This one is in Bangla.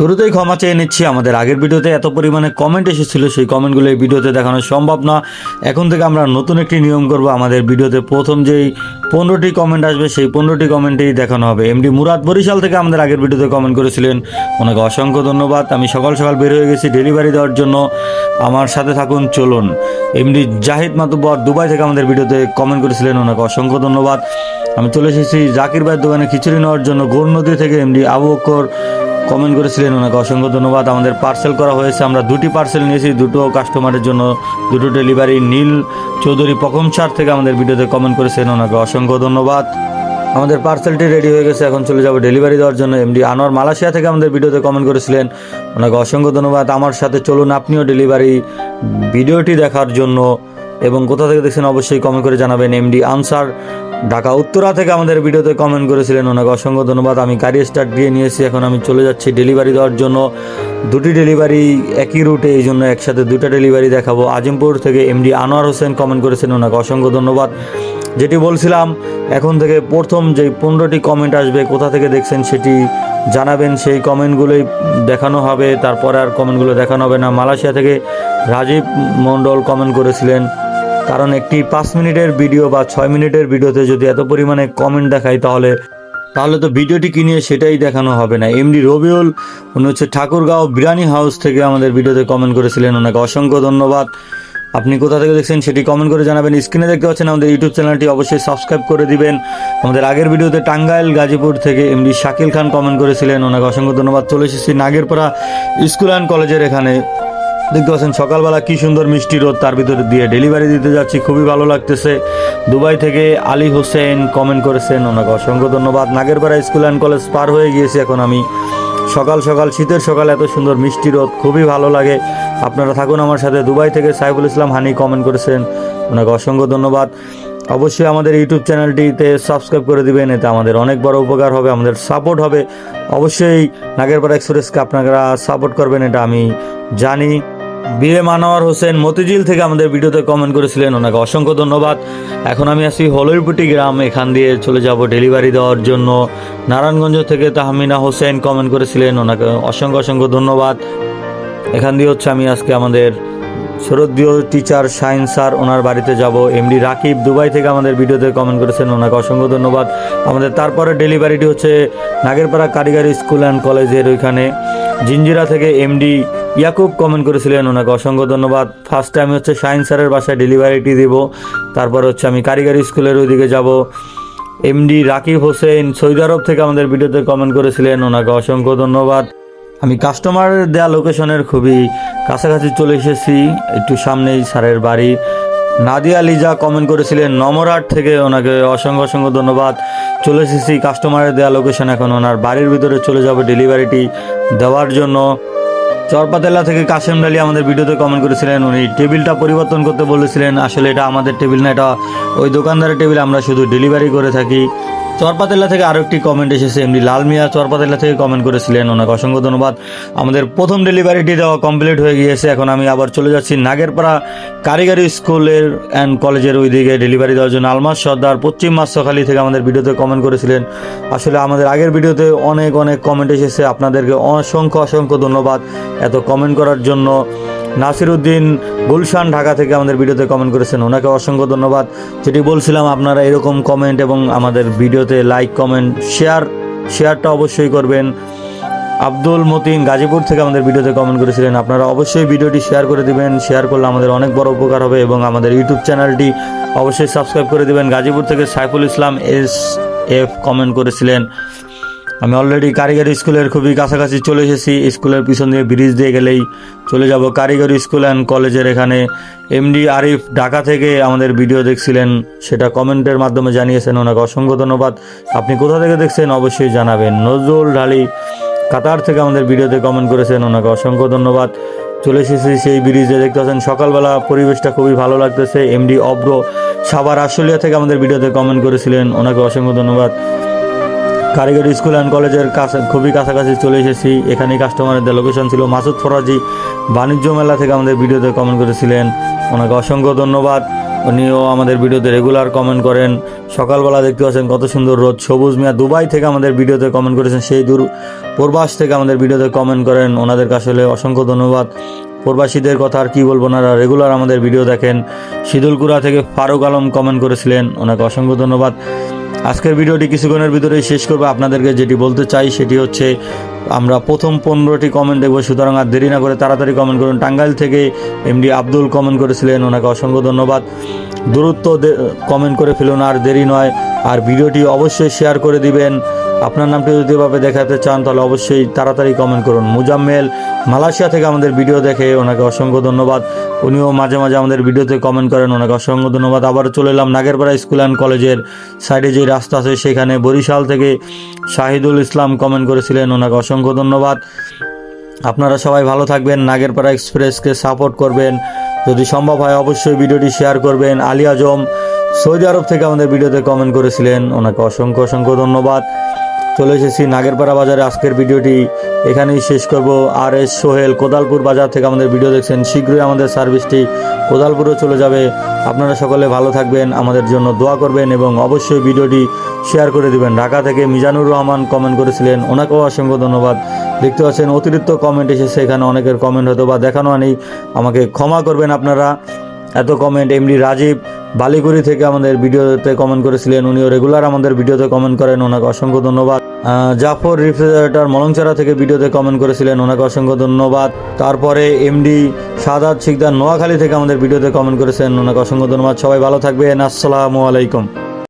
শুরুতেই ক্ষমা চেয়ে নিচ্ছি। আমাদের আগের ভিডিওতে এত পরিমাণে কমেন্ট এসেছিল, সেই কমেন্টগুলো এই ভিডিওতে দেখানো সম্ভব না। এখন থেকে আমরা নতুন একটি নিয়ম করব। আমাদের ভিডিওতে প্রথম যেই পনেরোটি কমেন্ট আসবে, সেই পনেরোটি কমেন্টেই দেখানো হবে। এমডি মুরাদ বরিশাল থেকে আমাদের আগের ভিডিওতে কমেন্ট করেছিলেন। ওনাকে অসংখ্য ধন্যবাদ। আমি সকাল সকাল বের হয়ে গেছি ডেলিভারি দেওয়ার জন্য। আমার সাথে থাকুন, চলুন। এমডি জাহিদ মাতুব্বর দুবাই থেকে আমাদের ভিডিওতে কমেন্ট করেছিলেন। ওনাকে অসংখ্য ধন্যবাদ। আমি চলে এসেছি জাকির ভাইয়ের দোকানে খিচুড়ি নেওয়ার জন্য। গৌর নদী থেকে এমডি আবু কমেন্ট করেছিলেন, ওনাকে অসংখ্য ধন্যবাদ। আমাদের পার্সেল করা হয়েছে, আমরা দুটি পার্সেল নিয়েছি, দুটো কাস্টমারের জন্য, দুটো ডেলিভারি নীল চৌধুরী পকমসার থেকে আমাদের ভিডিওতে কমেন্ট করেছেন, ওনাকে অসংখ্য ধন্যবাদ। আমাদের পার্সেলটি রেডি হয়ে গেছে, এখন চলে যাব ডেলিভারি দেওয়ার জন্য। এমডি আনোয়ার মালয়েশিয়া থেকে আমাদের ভিডিওতে কমেন্ট করেছিলেন, ওনাকে অসংখ্য ধন্যবাদ। আমার সাথে চলুন, আপনিও ডেলিভারি ভিডিওটি দেখার জন্য এবং কোথা থেকে দেখছেন অবশ্যই কমেন্ট করে জানাবেন। এমডি আনসার ঢাকা উত্তরা থেকে আমাদের ভিডিওতে কমেন্ট করেছিলেন। ওনাকে অসংখ্য ধন্যবাদ। আমি গাড়ি স্টার্ট দিয়ে নিয়েছি। এখন আমি চলে যাচ্ছি ডেলিভারি দেওয়ার জন্য। দুটি ডেলিভারি একই রুটে এই জন্য একসাথে দুটা ডেলিভারি দেখাবো। আজিমপুর থেকে এমডি আনোয়ার হোসেন কমেন্ট করেছেন। ওনাকে অসংখ্য ধন্যবাদ। যেটি বলছিলাম, এখন থেকে প্রথম যে পনেরোটি কমেন্ট আসবে, কোথা থেকে দেখছেন সেটি জানাবেন। সেই কমেন্টগুলোই দেখানো হবে। তারপরে আর কমেন্টগুলো দেখানো হবে না। মালয়েশিয়া থেকে রাজীব মণ্ডল কমেন্ট করেছিলেন। কারণ একটি পাঁচ মিনিটের ভিডিও বা ছয় মিনিটের ভিডিওতে যদি এত পরিমাণে কমেন্ট দেখায় তাহলে তাহলে তো ভিডিওটি কিনে সেটাই দেখানো হবে না। এমডি রবিউল, উনি হচ্ছে ঠাকুরগাঁও বিরিয়ানি হাউস থেকে আমাদের ভিডিওতে কমেন্ট করেছিলেন। ওনাকে অসংখ্য ধন্যবাদ। আপনি কোথা থেকে দেখছেন সেটি কমেন্ট করে জানাবেন। স্ক্রিনে দেখতে পাচ্ছেন আমাদের ইউটিউব চ্যানেলটি অবশ্যই সাবস্ক্রাইব করে দিবেন। আমাদের আগের ভিডিওতে টাঙ্গাইল, গাজীপুর থেকে এমডি শাকিল খান কমেন্ট করেছিলেন। ওনাকে অসংখ্য ধন্যবাদ। চলে এসেছি নাগেরপাড়া স্কুল অ্যান্ড কলেজের এখানে। দেখতে পাচ্ছেন, সকালবেলা কি সুন্দর মিষ্টি রোদ তার ভিতরে দিয়ে ডেলিভারি দিতে যাচ্ছি, খুবই ভালো লাগতেছে। দুবাই থেকে আলী হোসেন কমেন্ট করেছেন, ওনাকে অসংখ্য ধন্যবাদ। নাগেরপাড়া স্কুল অ্যান্ড কলেজ পার হয়ে গিয়েছি এখন আমি। সকাল সকাল, শীতের সকাল এত সুন্দর মিষ্টি রোদ, খুবই ভালো লাগে। আপনারা থাকুন আমার সাথে, দুবাই থেকে সাইফুল ইসলাম হানি কমেন্ট করেছেন, ওনাকে অসংখ্য ধন্যবাদ। অবশ্যই আমাদের ইউটিউব চ্যানেলটিতে সাবস্ক্রাইব করে দিবেন, এতে আমাদের অনেক বড় উপকার হবে, আমাদের সাপোর্ট হবে। অবশ্যই নাগেরপাড়া এক্সপ্রেসকে আপনারা সাপোর্ট করবেন, এটা আমি জানি। বিএ মানোয়ার হোসেন মতিঝিল থেকে আমাদের ভিডিওতে কমেন্ট করেছিলেন। ওনাকে অসংখ্য ধন্যবাদ। এখন আমি আসি হলইপুটি গ্রাম, এখান দিয়ে চলে যাব ডেলিভারি দেওয়ার জন্য। নারায়ণগঞ্জ থেকে তাহমিনা হোসেন কমেন্ট করেছিলেন, ওনাকে অসংখ্য অসংখ্য ধন্যবাদ। এখান দিয়ে হচ্ছে আমি আজকে আমাদের শরদীয় টিচার সায়েন্স স্যার ওনার বাড়িতে যাব। এমডি রাকিব দুবাই থেকে আমাদের ভিডিওতে কমেন্ট করেছেন, ওনাকে অসংখ্য ধন্যবাদ। আমাদের তারপরে ডেলিভারিটি হচ্ছে নাগেরপাড়া কারিগরি স্কুল অ্যান্ড কলেজের ওইখানে। জিঞ্জিরা থেকে এমডি ইয়াকুব কমেন্ট করেছিলেন ওনাকে অসংখ্য ধন্যবাদ। ফার্স্ট টাইম হচ্ছে সায়েন্স স্যারের বাসায় ডেলিভারিটি দেব। তারপর হচ্ছে আমি কারিগরি স্কুলের ওইদিকে যাব। এমডি রাকিব হোসেন সৌদি আরব থেকে আমাদের ভিডিওতে কমেন্ট করেছিলেন, ওনাকে অসংখ্য ধন্যবাদ। আমি কাস্টমার দেয়া লোকেশনের খুবই কাছাকাছি চলে এসেছি, একটু সামনেই স্যারের বাড়ি। নাদিয়া লিজা কমেন্ট করেছিলেন নমরহাট থেকে ওনাকে অসংখ্য অসংখ্য ধন্যবাদ। চলে এসেছি কাস্টমারের দেয়া লোকেশন এখন ওনার বাড়ির ভিতরে চলে যাব ডেলিভারিটি দেওয়ার জন্য। চরপাতেলা থেকে কাশেম ডালি আমাদের ভিডিওতে কমেন্ট করেছিলেন। উনি টেবিলটা পরিবর্তন করতে বলেছিলেন। আসলে এটা আমাদের টেবিল না, এটা ওই দোকানদারের টেবিল, আমরা শুধু ডেলিভারি করে থাকি। চরপাতেলা থেকে আরও একটি কমেন্ট এসেছে। এমনি লাল মিয়া চরপাতেলা থেকে কমেন্ট করেছিলেন, ওনাকে অসংখ্য ধন্যবাদ। আমাদের প্রথম ডেলিভারিটি দেওয়া কমপ্লিট হয়ে গিয়েছে। এখন আমি আবার চলে যাচ্ছি নাগেরপাড়া কারিগরি স্কুলের অ্যান্ড কলেজের ওই দিকে ডেলিভারি দেওয়ার জন্য। আলমাস সর্দার পশ্চিম মাসখালী থেকে আমাদের ভিডিওতে কমেন্ট করেছিলেন। আসলে আমাদের আগের ভিডিওতে অনেক অনেক কমেন্ট এসেছে। আপনাদেরকে অসংখ্য অসংখ্য ধন্যবাদ এত কমেন্ট করার জন্য। নাসির উদ্দিন গুলশান, ঢাকা থেকে আমাদের ভিডিওতে কমেন্ট করেছেন। ওনাকে অসংখ্য ধন্যবাদ। যেটি বলছিলাম, আপনারা এরকম কমেন্ট এবং আমাদের ভিডিওতে লাইক কমেন্ট শেয়ার শেয়ারটা অবশ্যই করবেন। আব্দুল মতিন গাজীপুর থেকে আমাদের ভিডিওতে কমেন্ট করেছিলেন। আপনারা অবশ্যই ভিডিওটি শেয়ার করে দিবেন। শেয়ার করলে আমাদের অনেক বড় উপকার হবে এবং আমাদের ইউটিউব চ্যানেলটি অবশ্যই সাবস্ক্রাইব করে দিবেন। গাজীপুর থেকে Saiful Islam S F comment করেছিলেন। আমি অলরেডি কারিগরি স্কুলের খুবই কাছাকাছি চলে এসেছি। স্কুলের পিছন দিয়ে ব্রিজ দিয়ে গেলেই চলে যাব কারিগরি স্কুল অ্যান্ড কলেজের এখানে। এমডি আরিফ ঢাকা থেকে আমাদের ভিডিও দেখছিলেন, সেটা কমেন্টের মাধ্যমে জানিয়েছেন। ওনাকে অসংখ্য ধন্যবাদ। আপনি কোথা থেকে দেখছেন অবশ্যই জানাবেন। নজরুল ঢালি, কাতার থেকে আমাদের ভিডিওতে কমেন্ট করেছেন, ওনাকে অসংখ্য ধন্যবাদ। চলে এসেছি সেই ব্রিজে দেখতে পাচ্ছেন সকালবেলা পরিবেশটা খুবই ভালো লাগতেছে। এমডি অব্র সাবার আশুলিয়া থেকে আমাদের ভিডিওতে কমেন্ট করেছিলেন, ওনাকে অসংখ্য ধন্যবাদ। কারিগরি স্কুল অ্যান্ড কলেজের কাছে খুবই কাছাকাছি চলে এসেছি। এখানে কাস্টমারদের লোকেশন ছিল মাসুদ ফরাজি। বাণিজ্য মেলা থেকে আমাদের ভিডিওতে কমেন্ট করেছিলেন। ওনাকে অসংখ্য ধন্যবাদ। উনিও আমাদের ভিডিওতে রেগুলার কমেন্ট করেন। সকালবেলা দেখতে পাচ্ছেন কত সুন্দর রোদ। সবুজ মিয়া দুবাই থেকে আমাদের ভিডিওতে কমেন্ট করেছেন। সেই দূর প্রবাস থেকে আমাদের ভিডিওতে কমেন্ট করেন। ওনাদের ওনাদেরকে আসলে অসংখ্য ধন্যবাদ। প্রবাসীদের কথা আর কি বলব ওনারা রেগুলার আমাদের ভিডিও দেখেন। শীতলকুড়া থেকে ফারুক আলম কমেন্ট করেছিলেন। ওনাকে অসংখ্য ধন্যবাদ। আজকের ভিডিওটি কিছুক্ষণের ভিতরেই শেষ করব। আপনাদেরকে যেটি বলতে চাই সেটি হচ্ছে, আমরা প্রথম পনেরোটি কমেন্ট দেখব, সুতরাং আর দেরি না করে তাড়াতাড়ি কমেন্ট করুন। টাঙ্গাইল থেকে এমডি আব্দুল কমেন্ট করেছিলেন, ওনাকে অসংখ্য ধন্যবাদ। দূরত্ব কমেন্ট করে ফেলুন, আর দেরি নয়। আর ভিডিওটি অবশ্যই শেয়ার করে দিবেন। আপনার নামটি যদি এভাবে দেখাতে চান, তাহলে অবশ্যই তাড়াতাড়ি কমেন্ট করুন। মুজাম্মেল মালয়েশিয়া থেকে আমাদের ভিডিও দেখে ওনাকে অসংখ্য ধন্যবাদ। উনিও মাঝে মাঝে আমাদের ভিডিওতে কমেন্ট করেন, ওনাকে অসংখ্য ধন্যবাদ। আবারও চলে এলাম নাগেরপাড়া স্কুল অ্যান্ড কলেজের সাইডে যে রাস্তা আছে, সেখানে বরিশাল থেকে শাহিদুল ইসলাম কমেন্ট করেছিলেন, ওনাকে অসংখ্য ধন্যবাদ। আপনারা সবাই ভালো থাকবেন, নাগেরপাড়া এক্সপ্রেসকে সাপোর্ট করবেন। যদি সম্ভব হয়, অবশ্যই ভিডিওটি শেয়ার করবেন। আলী আজম সৌদি আরব থেকে আমাদের ভিডিওতে কমেন্ট করেছিলেন, ওনাকে অসংখ্য অসংখ্য ধন্যবাদ। চলে এসেছি নাগেরপাড়া বাজারে। আজকের ভিডিওটি এখানেই শেষ করব। আর এস সোহেল কোদালপুর বাজার থেকে আমাদের ভিডিও দেখছেন। শীঘ্রই আমাদের সার্ভিসটি কোদালপুরে চলে যাবে। আপনারা সকলে ভালো থাকবেন, আমাদের জন্য দোয়া করবেন এবং অবশ্যই ভিডিওটি শেয়ার করে দিবেন। ঢাকা থেকে মিজানুর রহমান কমেন্ট করেছিলেন। ওনাকেও অসংখ্য ধন্যবাদ। দেখতে পাচ্ছেন, অতিরিক্ত কমেন্ট এসেছে। এখানে অনেকের কমেন্ট হয়তো বা দেখানো নেই আমাকে ক্ষমা করবেন আপনারা। এত কমেন্ট এমডি রাজীব বালিগুড়ি থেকে আমাদের ভিডিওতে কমেন্ট করেছিলেন উনিও রেগুলার আমাদের ভিডিওতে কমেন্ট করেন, ওনাকে অসংখ্য ধন্যবাদ। জাফর রিফ্রিজারেটর মলংচারা থেকে ভিডিওতে কমেন্ট করেছিলেন, ওনাকে অসংখ্য ধন্যবাদ। তারপরে এমডি সাদাত শিকদার নোয়াখালী থেকে আমাদের ভিডিওতে কমেন্ট করেছেন, ওনাকে অসংখ্য ধন্যবাদ। সবাই ভালো থাকবেন, আসসালামু আলাইকুম।